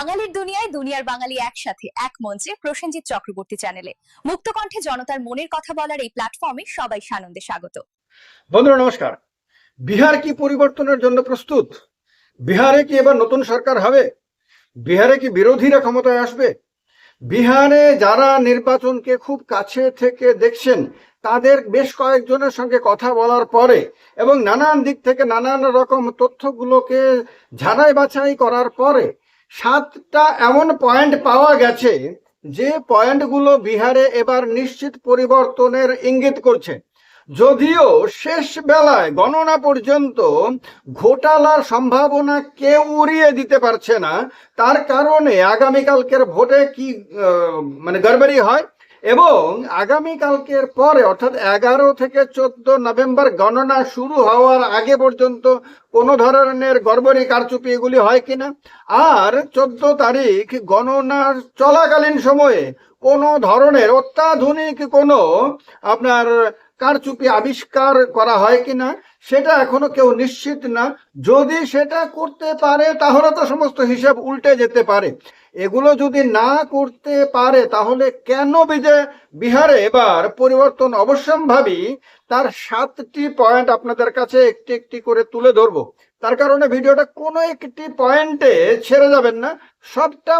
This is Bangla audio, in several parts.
বাঙালির দুনিয়ায় দুনিয়ার বাঙালি একসাথে, এক মঞ্চে প্রসেনজিৎ চক্রবর্তী চ্যানেলে মুক্তকণ্ঠে জনতার মনের কথা বলার এই প্ল্যাটফর্মে সবাই সানন্দে স্বাগত। বন্ধুরা, নমস্কার। বিহার কি পরিবর্তনের জন্য প্রস্তুত? বিহারে কি এবার নতুন সরকার হবে? বিহারে কি বিরোধীরা ক্ষমতায় আসবে? বিহারে যারা নির্বাচনকে খুব কাছে থেকে দেখছেন, তাদের বেশ কয়েকজনের সঙ্গে কথা বলার পরে এবং নানান দিক থেকে নানান রকম তথ্যগুলোকে ঝাড়াই বাছাই করার পরে সাতটা এমন পয়েন্ট পাওয়া গেছে যে পয়েন্টগুলো বিহারে এবার নিশ্চিত পরিবর্তনের ইঙ্গিত করছে। যদিও শেষ বেলায় গণনা পর্যন্ত ঘোটালার সম্ভাবনা কেউ উড়িয়ে দিতে পারছে না, তার কারণে আগামীকালকের ভোটে কি মানে গড়বড়ি হয়? এবং আগামীকালকের পরে, অর্থাৎ এগারো থেকে চোদ্দ নভেম্বর গণনা শুরু হওয়ার আগে পর্যন্ত কোনো ধরনের গর্বরী কারচুপি এগুলি হয় কিনা? আর চোদ্দ তারিখ গণনার চলাকালীন সময়ে কোনো ধরনের অত্যাধুনিক কোনো আপনার কারচুপি আবিষ্কার করা হয় কিনা, সেটা এখনও কেউ নিশ্চিত না। যদি সেটা করতে পারে, তাহলে তো সমস্ত হিসাব উল্টে যেতে পারে। এগুলো যদি না করতে পারে, তাহলে কেন বিজে, বিহারে এবার পরিবর্তন অবশ্যম্ভাবী? তার সাতটি পয়েন্ট আপনাদের কাছে একটি একটি করে তুলে ধরবো। তার কারণে ভিডিওটা কোনো একটি পয়েন্টে ছেড়ে যাবেন না। সবটা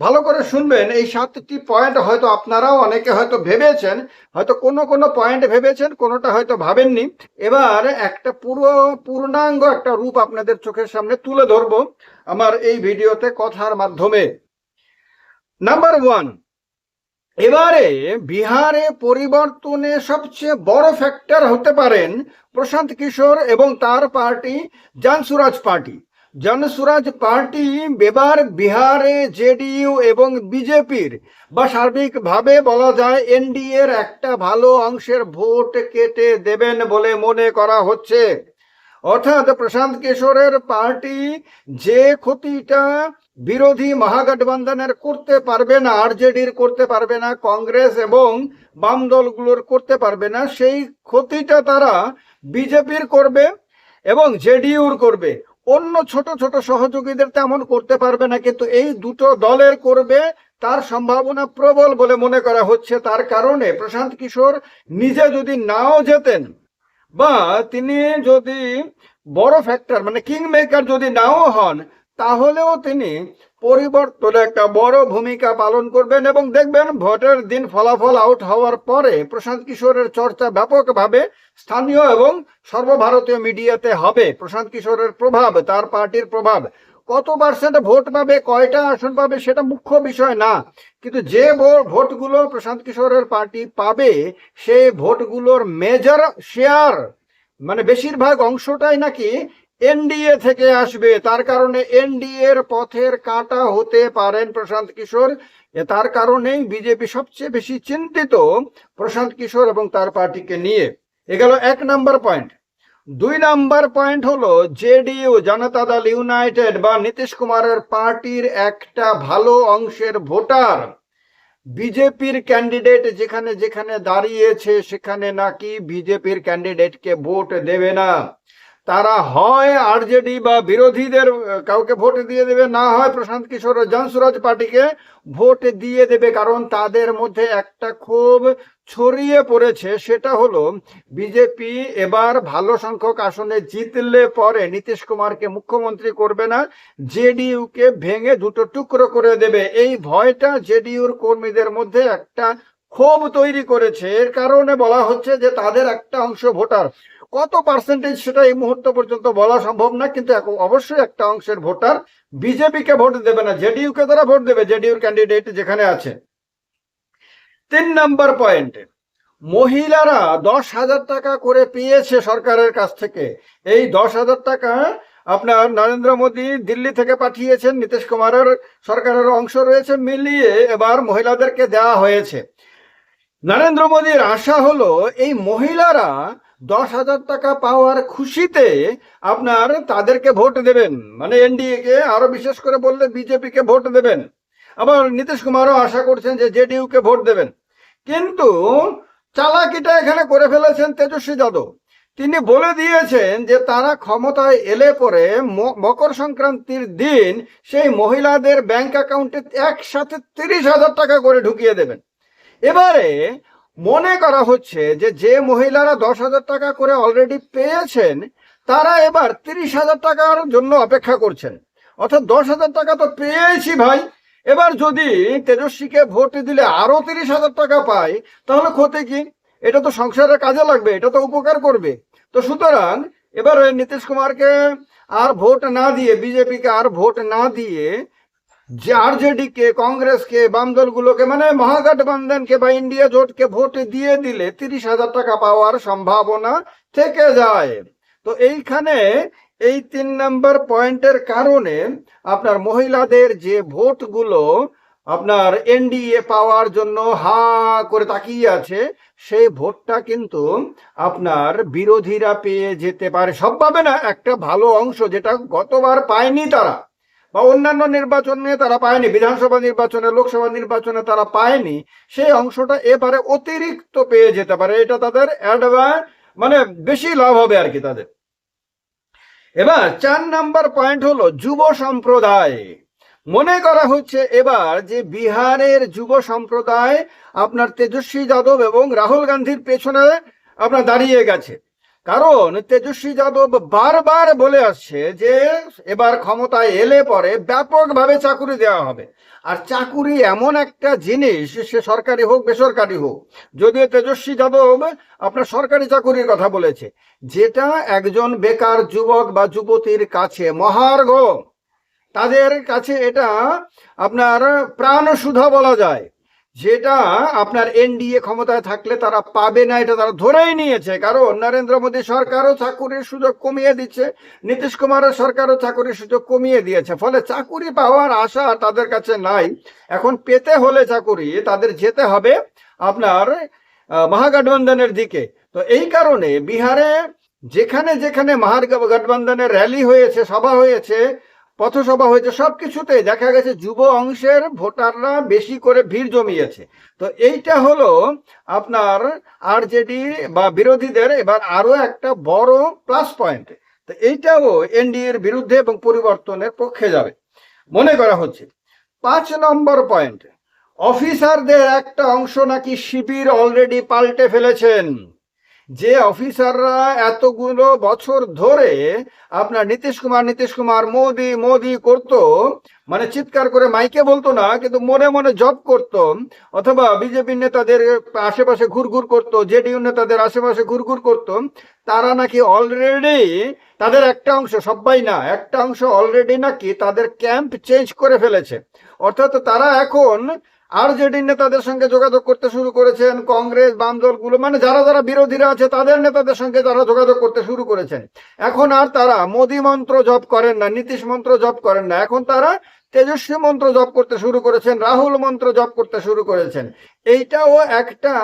ভালো করে শুনবেন, এই সাতটি পয়েন্ট হয়তো আপনারাও অনেকে হয়তো ভেবেছেন, হয়তো কোনো কোনো পয়েন্ট ভেবেছেন, কোনোটা হয়তো ভাবেননি। এবার একটা পুরো পূর্ণাঙ্গ একটা রূপ আপনাদের চোখের সামনে তুলে ধরবো আমার এই ভিডিওতে কথার মাধ্যমে। নাম্বার ওয়ান এবারে বিহারে পরিবর্তনে সবচেয়ে বড় ফ্যাক্টর হতে পারেন প্রশান্ত কিশোর এবং তার party Jansuraaj party Jansuraaj party এবার বিহারে জেডিইউ এবং বিজেপির। বা সার্বিকভাবে বলা যায়, এনডিএর একটা ভালো অংশের ভোট কেটে দেবেন বলে মনে করা হচ্ছে। অর্থাৎ প্রশান্ত কিশোরের পার্টি যে ক্ষতিটা বিরোধী মহাগঠবন্ধনের করতে পারবে না, আরজেডির করতে পারবে না, কংগ্রেস এবং বাম দলগুলোর করতে পারবে না, সেই ক্ষতিটা তারা বিজেপির করবে এবং জেডিইউর করবে। অন্য ছোট ছোট সহযোগীদের তেমন করতে পারবে না, কিন্তু এই দুটো দলের করবে তার সম্ভাবনা প্রবল বলে মনে করা হচ্ছে। তার কারণে প্রশান্ত কিশোর নিজে যদি নাও যেতেন বা তিনি যদি বড় ফ্যাক্টর মানে কিং মেকার যদি নাও হন তাহলেও তিনি পরিবর্তনে একটা বড় ভূমিকা পালন করবেন এবং দেখবেন ভোটের দিন ফলাফল আউট হওয়ার পরে প্রশান্ত কিশোরের চর্চা ব্যাপকভাবে স্থানীয় এবং সর্বভারতীয় মিডিয়াতে হবে। প্রশান্ত কিশোরের প্রভাব, তার পার্টির প্রভাব, কত পার্সেন্ট ভোট পাবে, কয়টা আসন পাবে সেটা মুখ্য বিষয় না। কিন্তু যে ভোটগুলো প্রশান্ত কিশোরের পার্টি পাবে, সেই ভোটগুলোর মেজর শেয়ার মানে বেশিরভাগ অংশটাই নাকি এনডিএ থেকে আসবে, তার কারণে এনডিএ এর পথের কাঁটা হতে পারেন প্রশান্ত কিশোর। তার কারণেই বিজেপি সবচেয়ে বেশি চিন্তিত প্রশান্ত কিশোর এবং তার পার্টিকে নিয়ে। এ গেল এক নাম্বার পয়েন্ট। দুই নাম্বার পয়েন্ট হলো জেডিইউ, জনতা দল ইউনাইটেড বা নীতিশ কুমারের পার্টির একটা ভালো অংশের ভোটার। বিজেপির ক্যান্ডিডেট যেখানে যেখানে দাঁড়িয়েছে সেখানে নাকি বিজেপির ক্যান্ডিডেটকে ভোট দেবে না। তারা হয় আরজেডি বা বিরোধীদের কাউকে ভোট দিয়ে দেবে, না হয় প্রশান্ত কিশোর জনসুরাজ পার্টিকে ভোট দিয়ে দেবে, কারণ তাদের মধ্যে একটা খুব ছড়িয়ে পড়েছে। সেটা হলো, বিজেপি এবার ভালো সংখ্যক আসনে জিতলে পরে নীতিশ কুমারকে মুখ্যমন্ত্রী করবে না জেডিইউ কে ভেঙে দুটো টুকরো করে দেবে। এই ভয়টা জেডিইউর কর্মীদের মধ্যে একটা ক্ষোভ তৈরি করেছে। এর কারণে বলা হচ্ছে যে তাদের একটা অংশ ভোটার কত পার্সেন্টেজ সেটা এই মুহূর্ত পর্যন্ত বলা সম্ভব না, কিন্তু অবশ্যই একটা অংশের ভোটার বিজেপিকে ভোট দেবে না জেডিইউ কে তারা ভোট দেবে, জেডিইউর ক্যান্ডিডেট যেখানে আছে। তিন নাম্বার পয়েন্ট মহিলারা দশ হাজার টাকা করে পেয়েছে সরকারের কাছ থেকে। এই দশ হাজার টাকা আপনার নরেন্দ্র মোদী দিল্লি থেকে পাঠিয়েছেন, নীতিশ কুমারের সরকারের অংশ রয়েছে, মিলিয়ে এবার মহিলাদেরকে দেওয়া হয়েছে। নরেন্দ্র মোদীর আশা হলো, এই মহিলারা দশ হাজার টাকা পাওয়ার খুশিতে আপনার তাদেরকে ভোট দেবেন। মানে এনডিএ কে আরও বিশেষ করে বললে বিজেপি কে ভোট দেবেন। আবার নীতিশ কুমারও আশা করছেন যে জেডিইউ কে ভোট দেবেন। কিন্তু চালাকিটা এখানে করে ফেলেছেন তেজস্বী যাদব। তিনি বলে দিয়েছেন যে তারা ক্ষমতায় এলে পরে মকর সংক্রান্তির দিন সেই মহিলাদের ব্যাংক অ্যাকাউন্টে একসাথে তিরিশ হাজার টাকা করে ঢুকিয়ে দেবেন। এবারে মনে করা হচ্ছে যে যে মহিলারা দশ হাজার টাকা করে অলরেডি পেয়েছেন, তারা এবার তিরিশ হাজার টাকার জন্য অপেক্ষা করছেন। অর্থাৎ দশ হাজার টাকা তো পেয়েছি ভাই। এবার যদি তেজস্বীকে ভোট দিলে আরও তিরিশ হাজার টাকা পাই তাহলে ক্ষতি কি? এটা তো সংসারের কাজে লাগবে, এটা তো উপকার করবে। তো সুতরাং এবার নীতিশ কুমারকে আর ভোট না দিয়ে, বিজেপিকে আর ভোট না দিয়ে যে আরজেডি কে কংগ্রেসকে, বাম দলগুলোকে মানে মহাগঠবন্ধনকে বা ইন্ডিয়া জোটকে ভোট দিয়ে দিলে তিরিশ হাজার টাকা পাওয়ার সম্ভাবনা থেকে যায়। তো এইখানে এই তিন নম্বর পয়েন্টের কারণে আপনার মহিলাদের যে ভোটগুলো আপনার এনডিএ পাওয়ার জন্য হা করে তাকিয়ে আছে, সেই ভোটটা কিন্তু আপনার বিরোধীরা পেয়ে যেতে পারে। সব পাবে না, একটা ভালো অংশ যেটা গতবার পায়নি তারা। বা অন্যান্য নির্বাচনে তারা পায়নি, বিধানসভা নির্বাচনে, লোকসভা নির্বাচনে তারা পায়নি, সেই অংশটা এবারে অতিরিক্ত পেয়ে যেতে পারে। এটা তাদের মানে বেশি লাভ হবে আর কি তাদের। এবার চার নাম্বার পয়েন্ট হলো যুব সম্প্রদায়। মনে করা হচ্ছে এবার যে বিহারের যুব সম্প্রদায় আপনার তেজস্বী যাদব এবং রাহুল গান্ধীর পেছনে আপনার দাঁড়িয়ে গেছে। কারণ তেজস্বী যাদব বারবার বলে আসছে যে এবার ক্ষমতায় এলে পরে ব্যাপকভাবে চাকুরি দেওয়া হবে। আর চাকুরি এমন একটা জিনিস, সে সরকারি হোক, বেসরকারি হোক, যদিও তেজস্বী যাদব আপনার সরকারি চাকুরির কথা বলেছে, যেটা একজন বেকার যুবক বা যুবতীর কাছে মহার্ঘ। তাদের কাছে এটা আপনার প্রাণ সুধা বলা যায়। যেটা আপনার এনডিএ ক্ষমতায় থাকলে তারা পাবে না, এটা তারা ধরেই নিয়েছে। কারণ নরেন্দ্র মোদী সরকারও চাকুরির সুযোগ কমিয়ে দিচ্ছে, নীতিশ কুমারের সরকারও চাকুরির সুযোগ কমিয়ে দিয়েছে। ফলে চাকুরি পাওয়ার আশা তাদের কাছে নাই। এখন পেতে হলে চাকুরি, তাদের যেতে হবে আপনার মহাগঠবন্ধনের দিকে। তো এই কারণে বিহারে যেখানে যেখানে মহাগঠবন্ধনের র্যালি হয়েছে, সভা হয়েছে পথসভা হয়েছে সবকিছুতে দেখা গেছে যুব অংশের ভোটাররা বেশি করে ভিড় জমিয়েছে। তো এইটা হলো আপনার আরজেডি বা বিরোধীদের এবার আরও একটা বড় প্লাস পয়েন্ট তো এইটাও এনডিএর বিরুদ্ধে এবং পরিবর্তনের পক্ষে যাবে। মনে করা হচ্ছে, পাঁচ নম্বর পয়েন্ট অফিসারদের একটা অংশ নাকি শিবির অলরেডি পাল্টে ফেলেছেন। যে অফিসাররা এতগুলো বছর ধরে আপনার নীতিশ কুমার নীতিশ কুমার, মোদি মোদি করতো মানে চিৎকার করে মাইকে বলতো না, কিন্তু মনে মনে জব করতো, অথবা বিজেপি নেতাদের আশেপাশে ঘুরঘুর করতো, জেডিইউ নেতাদের আশেপাশে ঘুরঘুর করত, তারা নাকি অলরেডি তাদের একটা অংশ সবাই না, একটা অংশ অলরেডি নাকি তাদের ক্যাম্প চেঞ্জ করে ফেলেছে। অর্থাৎ তারা এখন আরজেডি নেতাদের সঙ্গে যোগাযোগ করতে শুরু করেছেন কংগ্রেস বাম দলগুলো মানে যারা যারা বিরোধীরা আছে তাদের নেতাদের সঙ্গে তারা যোগাযোগ করতে শুরু করেছেন। এখন আর তারা মোদী মন্ত্র জপ করেন না, নীতিশ মন্ত্র জপ করেন না। এখন তারা তেজস্বী মন্ত্র জপ করতে শুরু করেছেন, রাহুল মন্ত্র জপ করতে শুরু করেছেন। এইটাও একটা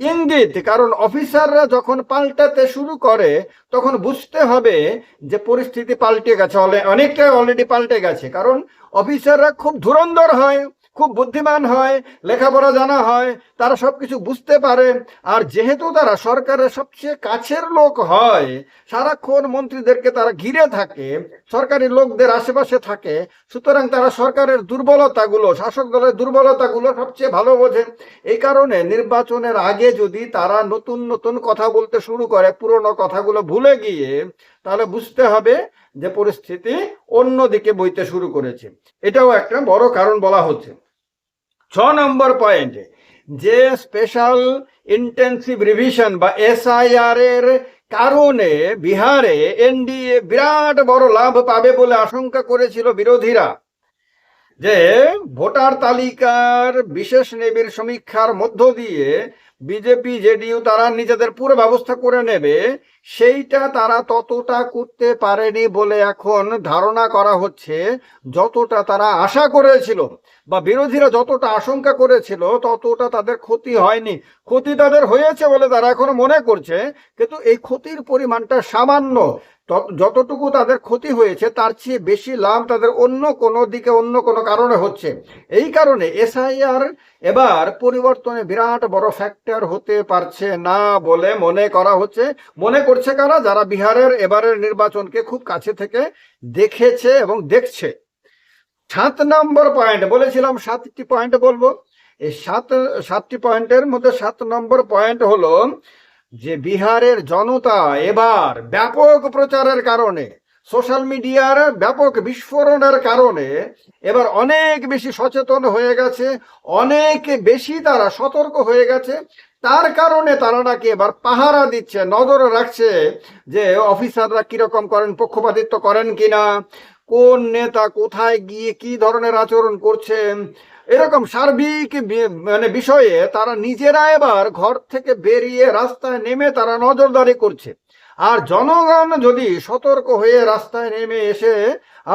ইঙ্গিত, কারণ অফিসাররা যখন পাল্টাতে শুরু করে, তখন বুঝতে হবে যে পরিস্থিতি পাল্টে গেছে অনেকটাই অলরেডি পাল্টে গেছে। কারণ অফিসাররা খুব ধুরন্ধর হয়। খুব বুদ্ধিমান হয়, লেখাপড়া জানা হয়, তারা সব কিছু বুঝতে পারে। আর যেহেতু তারা সরকারের সবচেয়ে কাছের লোক হয়, সারাক্ষণ মন্ত্রীদেরকে তারা ঘিরে থাকে, সরকারি লোকদের আশেপাশে থাকে, সুতরাং তারা সরকারের দুর্বলতাগুলো, শাসক দলের দুর্বলতাগুলো সবচেয়ে ভালো বোঝে। এই কারণে নির্বাচনের আগে যদি তারা নতুন নতুন কথা বলতে শুরু করে, পুরনো কথাগুলো ভুলে গিয়ে, তাহলে বুঝতে হবে যে পরিস্থিতি অন্যদিকে বইতে শুরু করেছে। এটাও একটা বড় কারণ বলা হচ্ছে। ছ নম্বর পয়েন্ট যে স্পেশাল ইন্টেন্সিভ রিভিশন বা এসআইআর এর কারণে বিহারে এনডিএ বিরাট বড় লাভ পাবে বলে আশঙ্কা করেছিল বিরোধীরা। যে ভোটার তালিকার বিশেষ নেবির সমীক্ষার মধ্য দিয়ে বিজেপি, জেডিইউ তারা নিজেদের পুরো ব্যবস্থা করে নেবে, সেইটা তারা ততটা করতে পারেনি বলে এখন ধারণা করা হচ্ছে, যতটা তারা আশা করেছিল বা বিরোধীরা যতটা আশঙ্কা করেছিল, ততটা তাদের ক্ষতি হয়নি। ক্ষতি তাদের হয়েছে বলে তারা এখন মনে করছে, কিন্তু এই ক্ষতির পরিমাণটা সামান্য। যতটুকু তাদের ক্ষতি হয়েছে, তার চেয়ে বেশি লাভ তাদের অন্য কোনো দিকে, অন্য কোনো কারণে হচ্ছে। এই কারণে এসআইআর এবার পরিবর্তনে বিরাট বড় ফ্যাক্টর হতে পারছে না বলে মনে করা হচ্ছে। মনে করছে কারা? যারা বিহারের এবারের নির্বাচনকে খুব কাছে থেকে দেখেছে এবং দেখছে। সাত নম্বর পয়েন্ট, বলেছিলাম সাতটি পয়েন্ট বলব। এই সাত, সাতটি পয়েন্টের মধ্যে সাত নম্বর পয়েন্ট হলো যে বিহারের জনতা এবার ব্যাপক প্রচারের কারণে, সোশ্যাল মিডিয়ার ব্যাপক বিস্ফোরণের কারণে এবার অনেক বেশি সচেতন হয়ে গেছে, অনেক বেশি তারা সতর্ক হয়ে গেছে। তার কারণে তারা নাকি এবার পাহারা দিচ্ছে, নজর রাখছে যে অফিসাররা কীরকম করেন, পক্ষপাতিত্ব করেন কিনা, কোন নেতা কোথায় গিয়ে কি ধরনের আচরণ করছেন এরকম সার্বিক মানে বিষয়ে তারা নিজেরা এবার ঘর থেকে বেরিয়ে রাস্তায় নেমে তারা নজরদারি করছে। আর জনগণ যদি সতর্ক হয়ে রাস্তায় নেমে এসে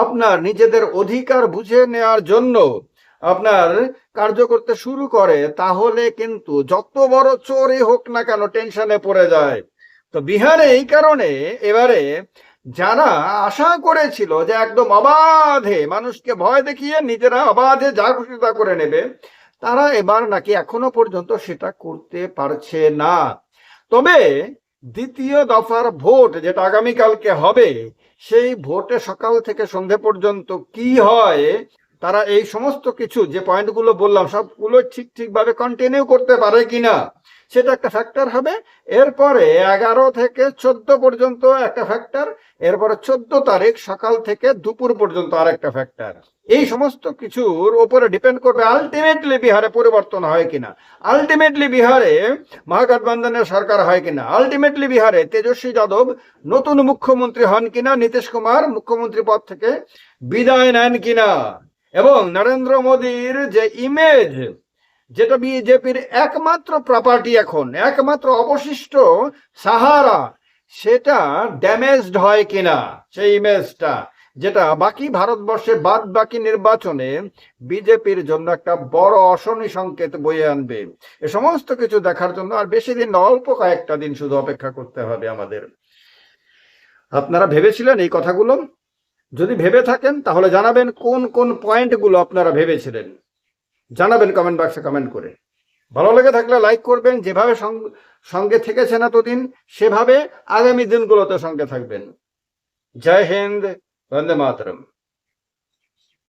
আপনার নিজেদের অধিকার বুঝে নেওয়ার জন্য আপনার কার্য করতে শুরু করে, তাহলে কিন্তু যত বড় চোরই হোক না কেন টেনশনে পড়ে যায়। তো বিহারে এই কারণে এবারে যারা আশা করেছিল যে একদম অবাধে মানুষকে ভয় দেখিয়ে নিজেরা অবাধে যা খুশি তা করে নেবে, তারা এবার নাকি এখনও পর্যন্ত সেটা করতে পারছে না। তবে দ্বিতীয় দফার ভোট যেটা আগামীকালকে হবে, সেই ভোটে সকাল থেকে সন্ধে পর্যন্ত কি হয় তারা এই সমস্ত কিছু যে পয়েন্টগুলো বললাম, সবগুলো ঠিক ঠিকভাবে কন্টিনিউ করতে পারে কিনা, সেটা একটা ফ্যাক্টর হবে। এরপরে এগারো থেকে চোদ্দ পর্যন্ত একটা ফ্যাক্টর এরপরে চোদ্দ তারিখ সকাল থেকে দুপুর পর্যন্ত আর একটা ফ্যাক্টর এই সমস্ত কিছুর উপরে ডিপেন্ড করবে আলটিমেটলি বিহারে পরিবর্তন হয় কিনা। আলটিমেটলি বিহারে মহাগঠবন্ধনের সরকার হয় কিনা। আলটিমেটলি বিহারে তেজস্বী যাদব নতুন মুখ্যমন্ত্রী হন কিনা, নীতিশ কুমার মুখ্যমন্ত্রী পদ থেকে বিদায় নেন কিনা। এবং নরেন্দ্র মোদীর যে ইমেজ যেটা বিজেপির একমাত্র প্রপার্টি এখন, একমাত্র অবশিষ্ট সাহারা, সেটা ড্যামেজড হয় কিনা, সেই ইমেজটা যেটা বাকি ভারতবর্ষে বাদ বাকি নির্বাচনে বিজেপির জন্য একটা বড় অশনি সংকেত বয়ে আনবে। এ সমস্ত কিছু দেখার জন্য আর বেশি দিন অল্প কয়েকটা দিন শুধু অপেক্ষা করতে হবে আমাদের। আপনারা ভেবেছিলেন এই কথাগুলো? যদি ভেবে থাকেন, তাহলে জানাবেন কোন কোন পয়েন্টগুলো আপনারা ভেবেছিলেন। জানাবেন কমেন্ট বাক্সে কমেন্ট করে। ভালো লেগে থাকলে লাইক করবেন, যেভাবে সঙ্গে থেকেছেন এতদিন, সেভাবে আগামী দিনগুলোতে সঙ্গে থাকবেন। জয় হিন্দ, বন্দে মাতরম।